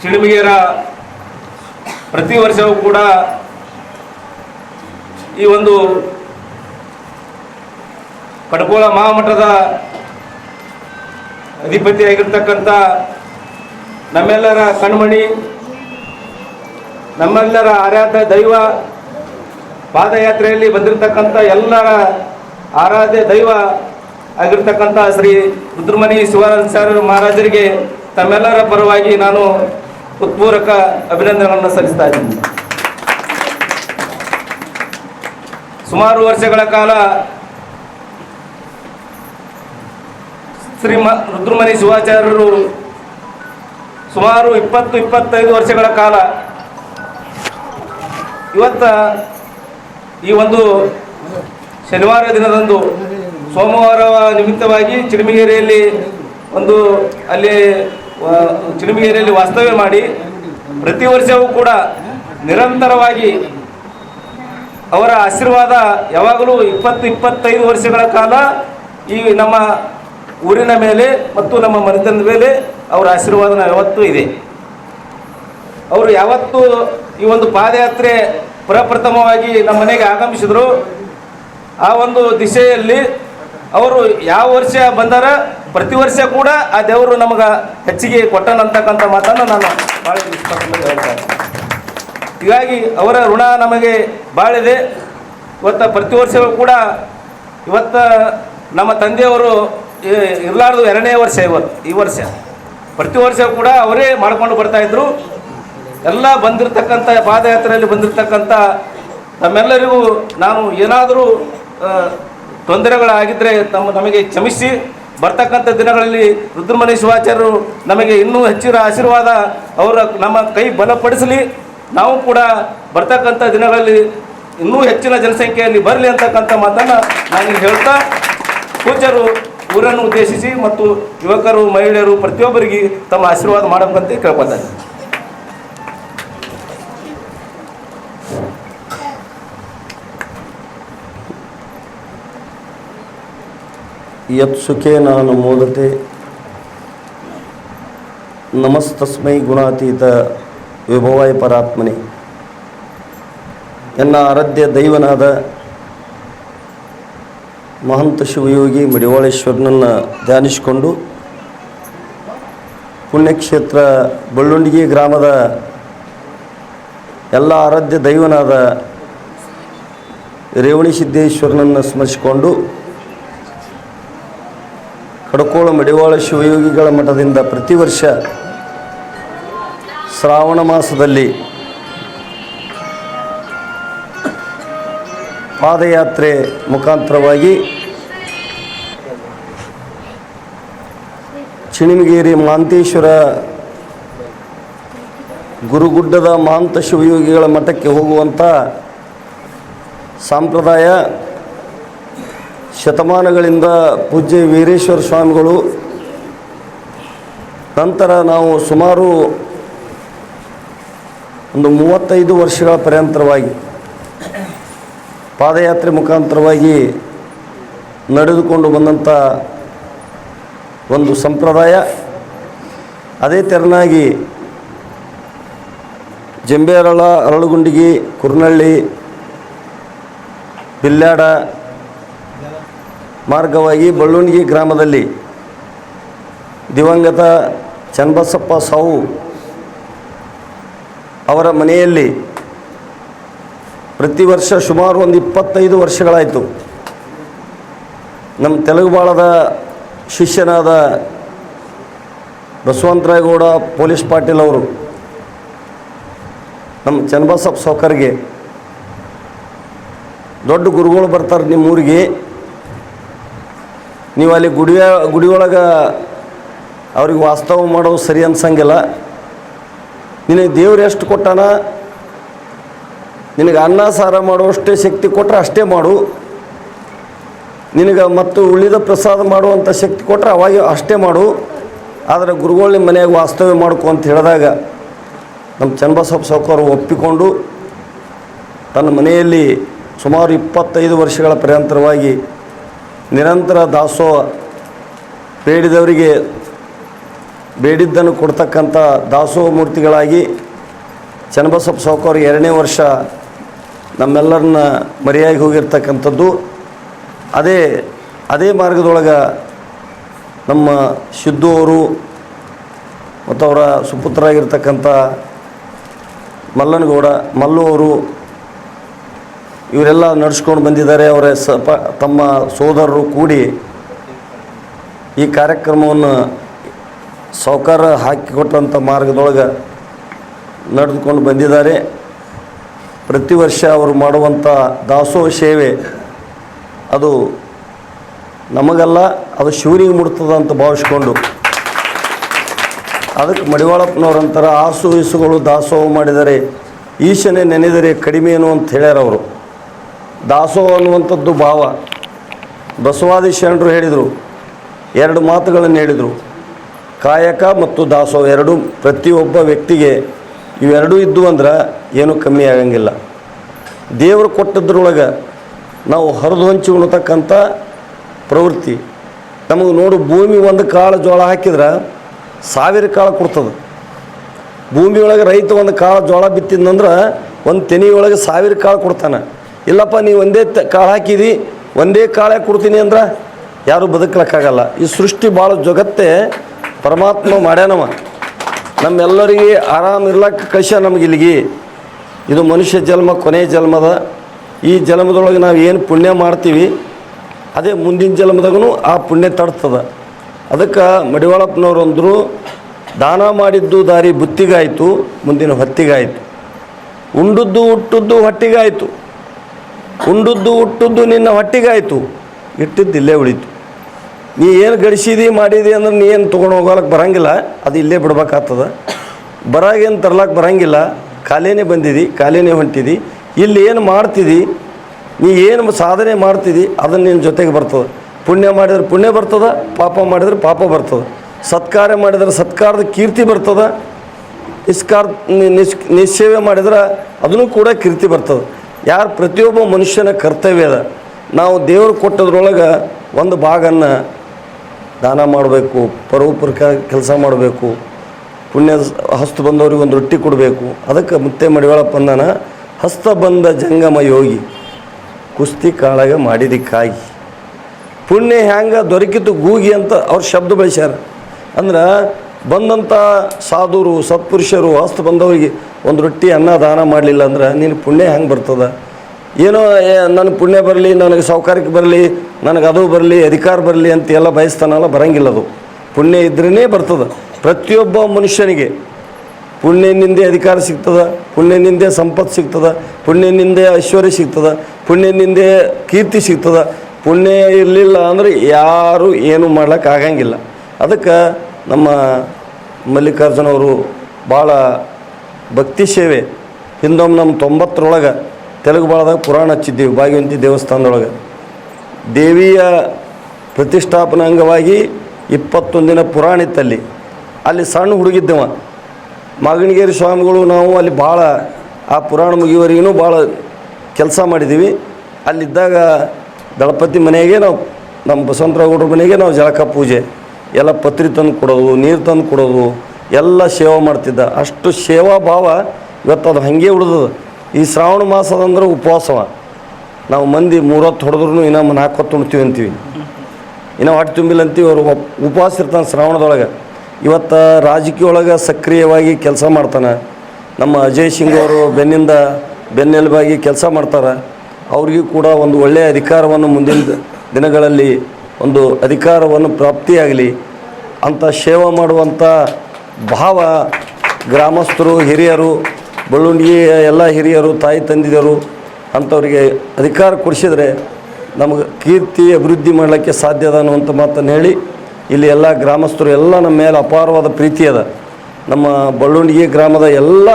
ಚಿಣಿಮಿಗೆರ ಪ್ರತಿ ವರ್ಷವೂ ಕೂಡ ಈ ಒಂದು ಕಡಕೋಳ ಮಹಾಮಠದ ಅಧಿಪತಿಯಾಗಿರ್ತಕ್ಕಂಥ ನಮ್ಮೆಲ್ಲರ ಕಣ್ಮಣಿ, ನಮ್ಮೆಲ್ಲರ ಆರಾಧ್ಯ ದೈವ ಪಾದಯಾತ್ರೆಯಲ್ಲಿ ಬಂದಿರತಕ್ಕಂಥ ಎಲ್ಲರ ಆರಾಧ್ಯ ದೈವ ಆಗಿರ್ತಕ್ಕಂಥ ಶ್ರೀ ರುದ್ರಮಣಿ ಸರ್ ಮಹಾರಾಜರಿಗೆ ತಮ್ಮೆಲ್ಲರ ಪರವಾಗಿ ನಾನು ಉತ್ಪೂರಕ ಅಭಿನಂದನೆಗಳನ್ನು ಸಲ್ಲಿಸ್ತಾ ಇದ್ದೀನಿ. ಸುಮಾರು ವರ್ಷಗಳ ಕಾಲ ಶ್ರೀ ಮ ರುದ್ರಮಣಿ ಶಿವಾಚಾರ್ಯರು ಸುಮಾರು ಇಪ್ಪತ್ತು, ಇಪ್ಪತ್ತೈದು ವರ್ಷಗಳ ಕಾಲ ಇವತ್ತ ಈ ಒಂದು ಶನಿವಾರ ದಿನದಂದು ಸೋಮವಾರ ನಿಮಿತ್ತವಾಗಿ ಚಿಡಮಿಗೇರಿಯಲ್ಲಿ ಒಂದು ಅಲ್ಲಿ ಚಿಡಮಿಗೇರಿಯಲ್ಲಿ ವಾಸ್ತವ್ಯ ಮಾಡಿ ಪ್ರತಿ ವರ್ಷವೂ ಕೂಡ ನಿರಂತರವಾಗಿ ಅವರ ಆಶೀರ್ವಾದ ಯಾವಾಗಲೂ ಇಪ್ಪತ್ತು ಇಪ್ಪತ್ತೈದು ವರ್ಷಗಳ ಕಾಲ ಈ ನಮ್ಮ ಊರಿನ ಮೇಲೆ ಮತ್ತು ನಮ್ಮ ಮನೆತನದ ಮೇಲೆ ಅವರ ಆಶೀರ್ವಾದನ ಯಾವತ್ತೂ ಇದೆ. ಅವರು ಯಾವತ್ತೂ ಈ ಒಂದು ಪಾದಯಾತ್ರೆ ಪ್ರಪ್ರಥಮವಾಗಿ ನಮ್ಮ ಮನೆಗೆ ಆಗಮಿಸಿದರು. ಆ ಒಂದು ದಿಶೆಯಲ್ಲಿ ಅವರು ಯಾವ ವರ್ಷ ಬಂದಾರ, ಪ್ರತಿ ವರ್ಷ ಕೂಡ ಆ ದೇವರು ನಮಗೆ ಹೆಚ್ಚಿಗೆ ಕೊಟ್ಟನಂತಕ್ಕಂಥ ಮಾತನ್ನು ನಾನು ಭಾಳ ಇಷ್ಟಪಟ್ಟು ಹೀಗಾಗಿ ಅವರ ಋಣ ನಮಗೆ ಬಾಳಿದೆ. ಇವತ್ತು ಪ್ರತಿ ವರ್ಷವೂ ಕೂಡ ಇವತ್ತ ನಮ್ಮ ತಂದೆಯವರು ಇರಲಾರ್ದು ಎರಡನೇ ವರ್ಷ ಇವತ್ತು, ಈ ವರ್ಷ. ಪ್ರತಿ ವರ್ಷ ಕೂಡ ಅವರೇ ಮಾಡ್ಕೊಂಡು ಬರ್ತಾ ಇದ್ರು. ಎಲ್ಲ ಬಂದಿರತಕ್ಕಂಥ ಪಾದಯಾತ್ರೆಯಲ್ಲಿ ಬಂದಿರತಕ್ಕಂಥ ತಮ್ಮೆಲ್ಲರಿಗೂ ನಾನು ಏನಾದರೂ ತೊಂದರೆಗಳಾಗಿದ್ದರೆ ತಮ್ಮ ನಮಗೆ ಕ್ಷಮಿಸಿ ಬರ್ತಕ್ಕಂಥ ದಿನಗಳಲ್ಲಿ ರುದ್ರಮಣಿ ಶಿವಾಚಾರ್ಯರು ನಮಗೆ ಇನ್ನೂ ಹೆಚ್ಚಿನ ಆಶೀರ್ವಾದ ಅವರ ನಮ್ಮ ಕೈ ಬಲಪಡಿಸಲಿ. ನಾವು ಕೂಡ ಬರ್ತಕ್ಕಂಥ ದಿನಗಳಲ್ಲಿ ಇನ್ನೂ ಹೆಚ್ಚಿನ ಜನಸಂಖ್ಯೆಯಲ್ಲಿ ಬರಲಿ ಅಂತಕ್ಕಂಥ ಮಾತನ್ನು ನಾನು ಹೇಳ್ತಾ ಪೂಜ್ಯರು ಊರನ್ನು ಉದ್ದೇಶಿಸಿ ಮತ್ತು ಯುವಕರು, ಮಹಿಳೆಯರು ಪ್ರತಿಯೊಬ್ಬರಿಗೆ ತಮ್ಮ ಆಶೀರ್ವಾದ ಮಾಡಬೇಕಂತ ಕೇಳ್ಕೊತಾರೆ ಯತ್ ಸುಖೇನ ನಮೋದತೆ ನಮಸ್ತಸ್ಮೈ ಗುಣಾತೀತ ವಿಭವಾಯ ಪರಾತ್ಮನೆ ಎನ್ನ ಆರಾಧ್ಯ ದೈವನಾದ ಮಹಂತ ಶಿವಯೋಗಿ ಮಡಿವಾಳೇಶ್ವರನನ್ನು ಧ್ಯಾನಿಸಿಕೊಂಡು ಪುಣ್ಯಕ್ಷೇತ್ರ ಬಳ್ಳುಂಡಿಗೆ ಗ್ರಾಮದ ಎಲ್ಲ ಆರಾಧ್ಯ ದೈವನಾದ ರೇವಣಿ ಸಿದ್ದೇಶ್ವರನನ್ನು ಸ್ಮರಿಸಿಕೊಂಡು ಕಡಕೋಳ ಮಡಿವಾಳ ಶಿವಯೋಗಿಗಳ ಮಠದಿಂದ ಪ್ರತಿ ವರ್ಷ ಶ್ರಾವಣ ಮಾಸದಲ್ಲಿ ಪಾದಯಾತ್ರೆ ಮುಖಾಂತರವಾಗಿ ಚಿಣಿಮಗೇರಿ ಮಾಂತೇಶ್ವರ ಗುರುಗುಡ್ಡದ ಮಾಂತ ಶಿವಯೋಗಿಗಳ ಮಠಕ್ಕೆ ಹೋಗುವಂಥ ಸಂಪ್ರದಾಯ ಶತಮಾನಗಳಿಂದ ಪೂಜ್ಯ ವೀರೇಶ್ವರ ಸ್ವಾಮಿಗಳು. ನಂತರ ನಾವು ಸುಮಾರು ಒಂದು ಮೂವತ್ತೈದು ವರ್ಷಗಳ ಪರ್ಯಂತರವಾಗಿ ಪಾದಯಾತ್ರೆ ಮುಖಾಂತರವಾಗಿ ನಡೆದುಕೊಂಡು ಬಂದಂಥ ಒಂದು ಸಂಪ್ರದಾಯ. ಅದೇ ತೆರನಾಗಿ ಜಂಬೇರಳ ಅರಳುಗುಂಡಿಗಿ, ಕುರ್ನಳ್ಳಿ ಬಿಲ್ಲಾಡ ಮಾರ್ಗವಾಗಿ ಬಳ್ಳುಣಗಿ ಗ್ರಾಮದಲ್ಲಿ ದಿವಂಗತ ಚನ್ನಬಸಪ್ಪ ಸಾವು ಅವರ ಮನೆಯಲ್ಲಿ ಪ್ರತಿ ವರ್ಷ ಸುಮಾರು ಒಂದು ಇಪ್ಪತ್ತೈದು ವರ್ಷಗಳಾಯಿತು. ನಮ್ಮ ತೆಲುಗು ಬಾಳದ ಶಿಷ್ಯನಾದ ಬಸವಂತರಾಯಗೌಡ ಪೊಲೀಸ್ ಪಾಟೀಲ್ ಅವರು ನಮ್ಮ ಚನ್ನಬಸಪ್ಪ ಸೌಕರ್ಗೆ ದೊಡ್ಡ ಗುರುಗಳು ಬರ್ತಾರೆ ನಿಮ್ಮ ಊರಿಗೆ ನೀವು ಅಲ್ಲಿ ಗುಡಿಯ, ಗುಡಿಯೊಳಗೆ ಅವ್ರಿಗೆ ವಾಸ್ತವ ಮಾಡೋದು ಸರಿ ಅನ್ಸಂಗಿಲ್ಲ. ನಿನಗೆ ದೇವ್ರು ಎಷ್ಟು ಕೊಟ್ಟಾನ? ನಿನಗೆ ಅನ್ನ, ಸಾರ ಮಾಡುವಷ್ಟೇ ಶಕ್ತಿ ಕೊಟ್ಟರೆ ಅಷ್ಟೇ ಮಾಡು. ನಿನಗೆ ಮತ್ತು ಉಳಿದ ಪ್ರಸಾದ ಮಾಡುವಂಥ ಶಕ್ತಿ ಕೊಟ್ಟರೆ ಅವಾಗ ಅಷ್ಟೇ ಮಾಡು. ಆದರೆ ಗುರುಗಳು ನಿಮ್ಮ ಮನೆಯಾಗ ವಾಸ್ತವ್ಯ ಮಾಡ್ಕೊ ಅಂತ ಹೇಳಿದಾಗ ನಮ್ಮ ಚನ್ನಬಸಪ್ಪ ಸಾವ್ಕಾರ ಒಪ್ಪಿಕೊಂಡು ತನ್ನ ಮನೆಯಲ್ಲಿ ಸುಮಾರು ಇಪ್ಪತ್ತೈದು ವರ್ಷಗಳ ಪರ್ಯಂತರವಾಗಿ ನಿರಂತರ ದಾಸೋಹ ಬೇಡಿದವರಿಗೆ ಬೇಡಿದ್ದನ್ನು ಕೊಡ್ತಕ್ಕಂಥ ದಾಸೋಹ ಮೂರ್ತಿಗಳಾಗಿ ಚನ್ನಬಸಪ್ಪ ಸೌಕರ್ ಎರಡನೇ ವರ್ಷ ನಮ್ಮೆಲ್ಲರನ್ನ ಮರೆಯಾಗಿ ಹೋಗಿರ್ತಕ್ಕಂಥದ್ದು. ಅದೇ ಅದೇ ಮಾರ್ಗದೊಳಗೆ ನಮ್ಮ ಸಿದ್ದು ಅವರು ಮತ್ತು ಅವರ ಸುಪುತ್ರರಾಗಿರ್ತಕ್ಕಂಥ ಮಲ್ಲನಗೌಡ, ಮಲ್ಲು ಅವರು ಇವರೆಲ್ಲ ನಡೆಸ್ಕೊಂಡು ಬಂದಿದ್ದಾರೆ, ಅವರ ಸಪ ತಮ್ಮ ಸೋದರರು ಕೂಡಿ ಈ ಕಾರ್ಯಕ್ರಮವನ್ನು ಸಾವುಕಾರ ಹಾಕಿಕೊಟ್ಟಂಥ ಮಾರ್ಗದೊಳಗೆ ನಡೆದುಕೊಂಡು ಬಂದಿದ್ದಾರೆ. ಪ್ರತಿ ವರ್ಷ ಅವರು ಮಾಡುವಂಥ ದಾಸೋಹ ಸೇವೆ ಅದು ನಮಗಲ್ಲ, ಅದು ಶಿವನಿಗೆ ಮುಡ್ತದ ಅಂತ ಭಾವಿಸ್ಕೊಂಡು. ಅದಕ್ಕೆ ಮಡಿವಾಳಪ್ಪನವರಂತರ ಆಸು ಈಸುಗಳು ದಾಸೋಹ ಮಾಡಿದರೆ ಈಶನೇ ನೆನೆದರೆ ಕಡಿಮೆ ಏನು ಅಂತ ಹೇಳ್ಯಾರ ಅವರು. ದಾಸೋಹ ಅನ್ನುವಂಥದ್ದು ಭಾವ. ಬಸವಾದಿ ಶರಣರು ಹೇಳಿದರು, ಎರಡು ಮಾತುಗಳನ್ನು ಹೇಳಿದರು. ಕಾಯಕ ಮತ್ತು ದಾಸೋಹ ಎರಡು ಪ್ರತಿಯೊಬ್ಬ ವ್ಯಕ್ತಿಗೆ ಇವೆರಡೂ ಇದ್ದು ಅಂದ್ರೆ ಏನೂ ಕಮ್ಮಿ ಆಗಂಗಿಲ್ಲ. ದೇವರು ಕೊಟ್ಟದ್ರೊಳಗೆ ನಾವು ಹರಿದು ಹಂಚಿ ಉಣ್ತಕ್ಕಂಥ ಪ್ರವೃತ್ತಿ. ನಮಗೆ ನೋಡು, ಭೂಮಿ ಒಂದು ಕಾಳು ಜೋಳ ಹಾಕಿದ್ರೆ ಸಾವಿರ ಕಾಳು ಕೊಡ್ತದೆ. ಭೂಮಿಯೊಳಗೆ ರೈತ ಒಂದು ಕಾಳು ಜೋಳ ಬಿತ್ತಿದ್ನಂದ್ರೆ ಒಂದು ತೆನೆಯೊಳಗೆ ಸಾವಿರ ಕಾಳು ಕೊಡ್ತಾನೆ. ಇಲ್ಲಪ್ಪ ನೀವು ಒಂದೇ ತ, ಕಾಳು ಹಾಕಿದಿ, ಒಂದೇ ಕಾಳೆ ಕೊಡ್ತೀನಿ ಅಂದ್ರೆ ಯಾರೂ ಬದುಕಲಿಕ್ಕಾಗಲ್ಲ. ಈ ಸೃಷ್ಟಿ ಭಾಳ ಜಗತ್ತೇ ಪರಮಾತ್ಮ ಮಾಡ್ಯಾನವ. ನಮ್ಮೆಲ್ಲರಿಗೆ ಆರಾಮ ಇರ್ಲಕ್ಕೆ ಕಳಿಸ ನಮ್ಗೆ ಇಲ್ಲಿಗೆ. ಇದು ಮನುಷ್ಯ ಜನ್ಮ ಕೊನೆಯ ಜನ್ಮದ. ಈ ಜನ್ಮದೊಳಗೆ ನಾವು ಏನು ಪುಣ್ಯ ಮಾಡ್ತೀವಿ, ಅದೇ ಮುಂದಿನ ಜನ್ಮದಾಗೂ ಆ ಪುಣ್ಯ ತಡ್ತದ. ಅದಕ್ಕೆ ಮಡಿವಾಳಪ್ಪನವ್ರು ಅಂದರು ದಾನ ಮಾಡಿದ್ದು ದಾರಿ ಬುತ್ತಿಗಾಯಿತು, ಮುಂದಿನ ಹೊತ್ತಿಗಾಯಿತು. ಉಂಡದ್ದು ಹುಟ್ಟದ್ದು ಹೊಟ್ಟಿಗಾಯಿತು. ಉಂಡದ್ದು ಹುಟ್ಟದ್ದು ನಿನ್ನ ಹೊಟ್ಟಿಗಾಯಿತು. ಇಟ್ಟಿದ್ದು ಇಲ್ಲೇ ಉಳಿತು. ನೀ ಏನು ಗಡಿಸಿದಿ ಮಾಡಿದಿ ಅಂದ್ರೆ ನೀ ಏನು ತೊಗೊಂಡು ಹೋಗೋಲಕ್ಕೆ ಬರಂಗಿಲ್ಲ? ಅದು ಇಲ್ಲೇ ಬಿಡ್ಬೇಕಾಗ್ತದ. ಬರಾಗೇನು ತರ್ಲಕ್ಕೆ ಬರಂಗಿಲ್ಲ. ಖಾಲಿನೇ ಬಂದಿದಿ ಖಾಲಿನೇ ಹೊಂಟಿದಿ. ಇಲ್ಲಿ ಏನು ಮಾಡ್ತಿದಿ? ನೀ ಏನು ಸಾಧನೆ ಮಾಡ್ತಿದ್ದಿ ಅದನ್ನು ನಿನ್ನ ಜೊತೆಗೆ ಬರ್ತದೆ. ಪುಣ್ಯ ಮಾಡಿದ್ರೆ ಪುಣ್ಯ ಬರ್ತದೆ, ಪಾಪ ಮಾಡಿದ್ರೆ ಪಾಪ ಬರ್ತದೆ. ಸತ್ಕಾರ ಮಾಡಿದ್ರೆ ಸತ್ಕಾರದ ಕೀರ್ತಿ ಬರ್ತದೆ. ನಿಷ್ಕಾರ ನಿಶ್ ನಿಶ್ಚೇವೆ ಮಾಡಿದ್ರೆ ಅದನ್ನು ಕೂಡ ಕೀರ್ತಿ ಬರ್ತದೆ. ಯಾರು ಪ್ರತಿಯೊಬ್ಬ ಮನುಷ್ಯನ ಕರ್ತವ್ಯ ಅದ. ನಾವು ದೇವರು ಕೊಟ್ಟದ್ರೊಳಗೆ ಒಂದು ಭಾಗನ್ನು ದಾನ ಮಾಡಬೇಕು ಪರೋಪರಕ ಕೆಲಸ ಮಾಡಬೇಕು, ಪುಣ್ಯ ಹಸ್ತು ಬಂದವ್ರಿಗೆ ಒಂದು ರೊಟ್ಟಿ ಕೊಡಬೇಕು. ಅದಕ್ಕೆ ಮುತ್ತೆ ಮಡಿವಾಳಪ್ಪ ಅಂದಾನ ಹಸ್ತ ಬಂದ ಜಂಗಮ ಯೋಗಿ, ಕುಸ್ತಿ ಕಾಳಗ ಮಾಡಿದಕ್ಕಾಗಿ. ಪುಣ್ಯ ಹ್ಯಾಂಗೆ ದೊರಕಿತು ಗೂಗಿ ಅಂತ ಅವ್ರು ಶಬ್ದ ಬೆಳೆಸ್ಯಾರ. ಅಂದ್ರೆ ಬಂದಂಥ ಸಾಧುರು, ಸತ್ಪುರುಷರು, ಹಸ್ತ ಬಂದವರಿಗೆ ಒಂದು ರೊಟ್ಟಿ ಅನ್ನ ದಾನ ಮಾಡಲಿಲ್ಲ ಅಂದ್ರೆ ನಿನ್ನ ಪುಣ್ಯ ಹೆಂಗೆ ಬರ್ತದ? ಏನೋ ನನ್ನ ಪುಣ್ಯ ಬರಲಿ, ನನಗೆ ಸೌಕರ್ಯಕ್ಕೆ ಬರಲಿ, ನನಗೆ ಅದು ಬರಲಿ, ಅಧಿಕಾರ ಬರಲಿ ಅಂತ ಎಲ್ಲ ಬಯಸ್ತಾನಲ್ಲ, ಬರಂಗಿಲ್ಲ ಅದು. ಪುಣ್ಯ ಇದ್ರೇ ಬರ್ತದೆ. ಪ್ರತಿಯೊಬ್ಬ ಮನುಷ್ಯನಿಗೆ ಪುಣ್ಯನಿಂದೆ ಅಧಿಕಾರ ಸಿಗ್ತದೆ ಪುಣ್ಯನಿಂದೆ ಸಂಪತ್ತು ಸಿಗ್ತದೆ ಪುಣ್ಯನಿಂದೆ ಐಶ್ವರ್ಯ ಸಿಗ್ತದೆ ಪುಣ್ಯನಿಂದೆ ಕೀರ್ತಿ ಸಿಗ್ತದೆ. ಪುಣ್ಯ ಇರಲಿಲ್ಲ ಅಂದ್ರೆ ಯಾರು ಏನು ಆಗಂಗಿಲ್ಲ ಅದಕ್ಕೆ ನಮ್ಮ ಮಲ್ಲಿಕಾರ್ಜುನವರು ಭಾಳ ಭಕ್ತಿ ಸೇವೆ. ಹಿಂದೊಮ್ಮೆ ನಮ್ಮ ತೊಂಬತ್ತರೊಳಗೆ ತೆಲುಗು ಬಾಳದಾಗ ಪುರಾಣ ಹಚ್ಚಿದ್ದೀವಿ, ಭಾಗ್ಯವಂತಿ ದೇವಸ್ಥಾನದೊಳಗೆ. ದೇವಿಯ ಪ್ರತಿಷ್ಠಾಪನಾ ಅಂಗವಾಗಿ ಇಪ್ಪತ್ತೊಂದು ದಿನ ಪುರಾಣ ಇತ್ತಲ್ಲಿ ಅಲ್ಲಿ. ಸಣ್ಣ ಹುಡುಗಿದ್ದವ. ಮಾಗಣಗೇರಿ ಸ್ವಾಮಿಗಳು, ನಾವು ಅಲ್ಲಿ ಭಾಳ ಆ ಪುರಾಣ ಮುಗಿಯುವವರೆಗೂ ಭಾಳ ಕೆಲಸ ಮಾಡಿದ್ದೀವಿ. ಅಲ್ಲಿದ್ದಾಗ ದಳಪತಿ ಮನೆಗೆ ನಾವು, ನಮ್ಮ ಬಸವಂತರಾವ್ ಮನೆಗೆ ನಾವು ಜಳಕ ಪೂಜೆ. ಎಲ್ಲ ಪತ್ರಿ ತಂದು ಕೊಡೋದು, ನೀರು ತಂದು ಕೊಡೋದು. ಎಲ್ಲ ಸೇವಾ ಮಾಡ್ತಿದ್ದ. ಅಷ್ಟು ಸೇವಾ ಭಾವ ಇವತ್ತು ಅದು ಹಾಗೆ ಉಳಿದದ. ಈ ಶ್ರಾವಣ ಮಾಸದಂದ್ರೆ ಉಪವಾಸವ. ನಾವು ಮಂದಿ ಮೂರತ್ತು ಹೊಡೆದ್ರು ಇನ್ನೊಮ್ಮೆ ನಾಲ್ಕು ಹೊತ್ತು ಉಣ್ತೀವಿ ಅಂತೀವಿ. ಇನ್ನೂ ಹೊಟ್ಟೆ ತುಂಬಿಲ್ಲ ಅಂತೀವಿ ಅವರು. ಉಪವಾಸ ಇರ್ತಾನೆ ಶ್ರಾವಣದೊಳಗೆ. ಇವತ್ತು ರಾಜಕೀಯ ಒಳಗೆ ಸಕ್ರಿಯವಾಗಿ ಕೆಲಸ ಮಾಡ್ತಾನೆ. ನಮ್ಮ ಅಜಯ್ ಸಿಂಗ್ ಅವರು ಬೆನ್ನಿಂದ ಬೆನ್ನೆಲುಬಾಗಿ ಕೆಲಸ ಮಾಡ್ತಾರೆ. ಅವ್ರಿಗೂ ಕೂಡ ಒಂದು ಒಳ್ಳೆಯ ಅಧಿಕಾರವನ್ನು ಮುಂದಿನ ದಿನಗಳಲ್ಲಿ, ಒಂದು ಅಧಿಕಾರವನ್ನು ಪ್ರಾಪ್ತಿಯಾಗಲಿ. ಅಂತ ಸೇವಾ ಮಾಡುವಂಥ ಭಾವ ಗ್ರಾಮಸ್ಥರು, ಹಿರಿಯರು ಬಳ್ಳುಂಡಿಗೆ ಎಲ್ಲ ಹಿರಿಯರು, ತಾಯಿ ತಂದಿದರು ಅಂಥವ್ರಿಗೆ ಅಧಿಕಾರ ಕೊಡಿಸಿದರೆ ನಮಗೆ ಕೀರ್ತಿ, ಅಭಿವೃದ್ಧಿ ಮಾಡಲಿಕ್ಕೆ ಸಾಧ್ಯ ಅದ ಅನ್ನುವಂಥ ಮಾತನ್ನು ಹೇಳಿ ಇಲ್ಲಿ ಎಲ್ಲ ಗ್ರಾಮಸ್ಥರು ಎಲ್ಲ ನಮ್ಮ ಮೇಲೆ ಅಪಾರವಾದ ಪ್ರೀತಿ ಅದ. ನಮ್ಮ ಬಳ್ಳುಂಡಿಗೆ ಗ್ರಾಮದ ಎಲ್ಲ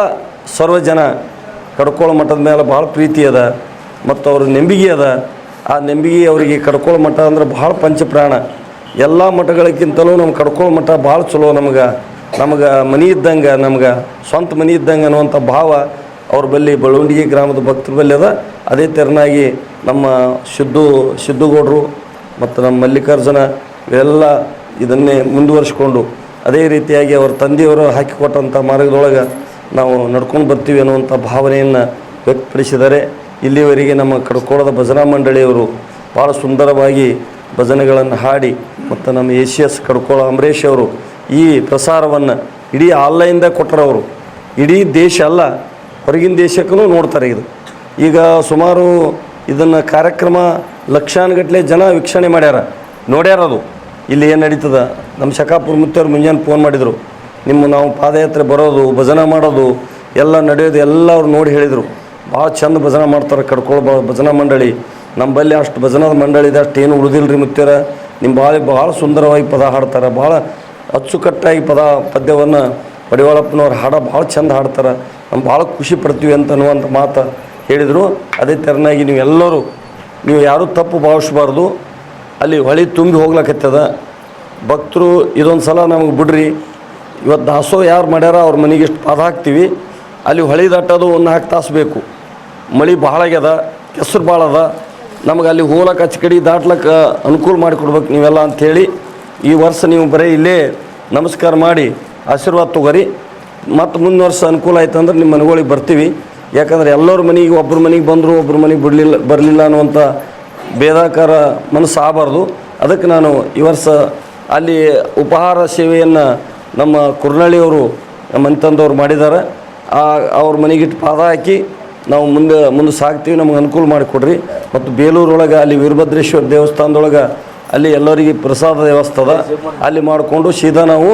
ಸರ್ವ ಜನ ಕಡ್ಕೋಳ ಮಠದ ಮೇಲೆ ಭಾಳ ಪ್ರೀತಿ ಅದ ಮತ್ತು ಅವ್ರ ನೆಂಬಿಗೆ ಅದ. ಆ ನೆಂಬಿಗೆ ಅವರಿಗೆ ಕಡ್ಕೋಳ ಮಠ ಅಂದ್ರೆ ಭಾಳ ಪಂಚಪ್ರಾಣ. ಎಲ್ಲ ಮಠಗಳಿಗಿಂತಲೂ ನಮ್ಮ ಕಡ್ಕೋಳ ಮಠ ಭಾಳ ಚಲೋ ನಮ್ಗೆ. ನಮ್ಗೆ ಮನೆ ಇದ್ದಂಗೆ, ನಮ್ಗೆ ಸ್ವಂತ ಮನೆ ಇದ್ದಂಗೆ ಅನ್ನುವಂಥ ಭಾವ ಅವ್ರ ಬಳಿ ಬಳುವಂಡಿಗೆ ಗ್ರಾಮದ ಭಕ್ತರ ಬಲ್ಲಿ ಅದ. ಅದೇ ತೆರನಾಗಿ ನಮ್ಮ ಸಿದ್ದು, ಸಿದ್ದುಗೌಡರು ಮತ್ತು ನಮ್ಮ ಮಲ್ಲಿಕಾರ್ಜುನ ಇವೆಲ್ಲ ಇದನ್ನೇ ಮುಂದುವರಿಸ್ಕೊಂಡು ಅದೇ ರೀತಿಯಾಗಿ ಅವ್ರ ತಂದೆಯವರು ಹಾಕಿಕೊಟ್ಟಂಥ ಮಾರ್ಗದೊಳಗೆ ನಾವು ನಡ್ಕೊಂಡು ಬರ್ತೀವಿ ಅನ್ನುವಂಥ ಭಾವನೆಯನ್ನು ವ್ಯಕ್ತಪಡಿಸಿದ್ದಾರೆ. ಇಲ್ಲಿವರೆಗೆ ನಮ್ಮ ಕಡ್ಕೋಳದ ಭಜನಾ ಮಂಡಳಿಯವರು ಭಾಳ ಸುಂದರವಾಗಿ ಭಜನೆಗಳನ್ನು ಹಾಡಿ ಮತ್ತು ನಮ್ಮ A C S Kadkol Ambarish ಅವರು ಈ ಪ್ರಸಾರವನ್ನು ಇಡೀ ಆನ್ಲೈನ್ದಾಗ ಕೊಟ್ಟರವರು ಇಡೀ ದೇಶ ಅಲ್ಲ, ಹೊರಗಿನ ದೇಶಕ್ಕೂ ನೋಡ್ತಾರೆ ಇದು. ಈಗ ಸುಮಾರು ಇದನ್ನು ಕಾರ್ಯಕ್ರಮ ಲಕ್ಷಾನುಗಟ್ಟಲೆ ಜನ ವೀಕ್ಷಣೆ ಮಾಡ್ಯಾರ. ನೋಡ್ಯಾರ ಅದು. ಇಲ್ಲಿ ಏನು ನಡೀತದ? ನಮ್ಮ ಶಕಾಪುರ ಮುತ್ತವ್ರು ಮುಂಜಾನೆ ಫೋನ್ ಮಾಡಿದರು. ನಿಮ್ಮ ನಾವು ಪಾದಯಾತ್ರೆ ಬರೋದು, ಭಜನೆ ಮಾಡೋದು, ಎಲ್ಲ ನಡೆಯೋದು ಎಲ್ಲ ಅವ್ರು ನೋಡಿ ಹೇಳಿದರು. ಭಾಳ ಚಂದ ಭಜನೆ ಮಾಡ್ತಾರೆ ಕಡ್ಕೊಳ್ಳೋ ಭಾಳ ಭಜನಾ ಮಂಡಳಿ. ನಮ್ಮಲ್ಲಿ ಅಷ್ಟು ಭಜನಾ ಮಂಡಳಿ ಇದೆ, ಅಷ್ಟು ಏನು ಉಳಿದಿಲ್ಲ ರೀ ಮುತ್ಯಾರ ನಿಮ್ಮ ಭಾಳ ಭಾಳ ಸುಂದರವಾಗಿ ಪದ ಹಾಡ್ತಾರೆ, ಭಾಳ ಅಚ್ಚುಕಟ್ಟಾಗಿ ಪದ ಪದ್ಯವನ್ನು ಪಡಿವಾಳಪ್ಪನವ್ರು ಹಾಡ ಭಾಳ ಚಂದ ಹಾಡ್ತಾರೆ. ನಮ್ಮ ಭಾಳ ಖುಷಿ ಪಡ್ತೀವಿ ಅಂತ ಅನ್ನುವಂಥ ಮಾತು ಹೇಳಿದರು. ಅದೇ ಥರನಾಗಿ ನೀವೆಲ್ಲರೂ ನೀವು ಯಾರೂ ತಪ್ಪು ಭಾವಿಸ್ಬಾರ್ದು. ಅಲ್ಲಿ ಹೊಳಿ ತುಂಬಿ ಹೋಗ್ಲಕತ್ತದ. ಭಕ್ತರು ಇದೊಂದು ಸಲ ನಮಗೆ ಬಿಡ್ರಿ. ಇವತ್ತು ದಾಸೋ ಯಾರು ಮಾಡ್ಯಾರ ಅವ್ರ ಮನೆಗೆ ಎಷ್ಟು ಪಾದ ಹಾಕ್ತೀವಿ. ಅಲ್ಲಿ ಹೊಳಿ ದಾಟೋದು ಒಂದು ನಾಲ್ಕು ತಾಸು ಬೇಕು. ಮಳೆ ಭಾಳ ಆಗ್ಯದ, ಕೆಸರು ಭಾಳ ಅದ. ನಮಗೆ ಅಲ್ಲಿ ಹೋಗ್ಲಕ್ಕೆ ಕಡೆ ದಾಟ್ಲಕ್ಕೆ ಅನುಕೂಲ ಮಾಡಿಕೊಡ್ಬೇಕು ನೀವೆಲ್ಲ ಅಂಥೇಳಿ ಈ ವರ್ಷ ನೀವು ಬರೀ ಇಲ್ಲೇ ನಮಸ್ಕಾರ ಮಾಡಿ ಆಶೀರ್ವಾದ ತೊಗೊರಿ. ಮತ್ತು ಮುಂದಿನ ವರ್ಷ ಅನುಕೂಲ ಆಯ್ತು ಅಂದ್ರೆ ನಿಮ್ಮ ಮನೆಗಳಿಗೆ ಬರ್ತೀವಿ. ಯಾಕಂದ್ರೆ ಎಲ್ಲರ ಮನೆಗೆ ಒಬ್ಬರ ಮನೆಗೆ ಬಂದರು ಒಬ್ಬರ ಮನೆಗೆ ಬಿಡಲಿಲ್ಲ, ಬರಲಿಲ್ಲ ಅನ್ನುವಂಥ ಭೇದಾಕಾರ ಮನಸ್ಸು ಆಗಬಾರ್ದು. ಅದಕ್ಕೆ ನಾನು ಈ ವರ್ಷ ಅಲ್ಲಿ ಉಪಹಾರ ಸೇವೆಯನ್ನು ನಮ್ಮ ಕುರ್ನಳ್ಳಿಯವರು ತಂದವರು ಮಾಡಿದ್ದಾರೆ. ಆ, ಅವ್ರ ಮನೆಗಿಟ್ಟು ಪಾದ ಹಾಕಿ ನಾವು ಮುಂದೆ ಮುಂದೆ ಸಾಗ್ತೀವಿ ನಮ್ಗೆ ಅನುಕೂಲ ಮಾಡಿಕೊಡ್ರಿ. ಮತ್ತು ಬೇಲೂರೊಳಗೆ ಅಲ್ಲಿ ವೀರಭದ್ರೇಶ್ವರ ದೇವಸ್ಥಾನದೊಳಗೆ ಅಲ್ಲಿ ಎಲ್ಲರಿಗೆ ಪ್ರಸಾದ ಅದ ಅಲ್ಲಿ ಮಾಡಿಕೊಂಡು ಸೀದಾ ನಾವು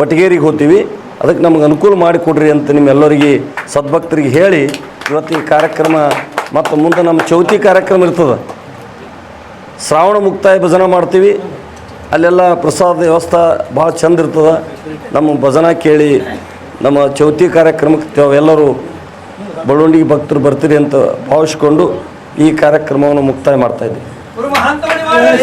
ಬಟಗೇರಿಗೆ ಹೋಗ್ತೀವಿ. ಅದಕ್ಕೆ ನಮ್ಗೆ ಅನುಕೂಲ ಮಾಡಿಕೊಡ್ರಿ ಅಂತ ನಿಮ್ಮೆಲ್ಲರಿಗೆ ಸದ್ಭಕ್ತರಿಗೆ ಹೇಳಿ ಇವತ್ತು ಈ ಕಾರ್ಯಕ್ರಮ ಮತ್ತು ಮುಂದೆ ನಮ್ಮ ಚೌತಿ ಕಾರ್ಯಕ್ರಮ ಇರ್ತದೆ. ಶ್ರಾವಣ ಮುಕ್ತಾಯ ಭಜನೆ ಮಾಡ್ತೀವಿ. ಅಲ್ಲೆಲ್ಲ ಪ್ರಸಾದ ವ್ಯವಸ್ಥೆ ಭಾಳ ಚಂದ ಇರ್ತದೆ. ನಮ್ಮ ಭಜನೆ ಕೇಳಿ ನಮ್ಮ ಚೌತಿ ಕಾರ್ಯಕ್ರಮಕ್ಕೆ ತಾವೆಲ್ಲರೂ ಬಳುವಂಡಿಗೆ ಭಕ್ತರು ಬರ್ತೀರಿ ಅಂತ ಭಾವಿಸ್ಕೊಂಡು ಈ ಕಾರ್ಯಕ್ರಮವನ್ನು ಮುಕ್ತಾಯ ಮಾಡ್ತಾಯಿದ್ದೀವಿ गुरु महांतवाणी महाराज.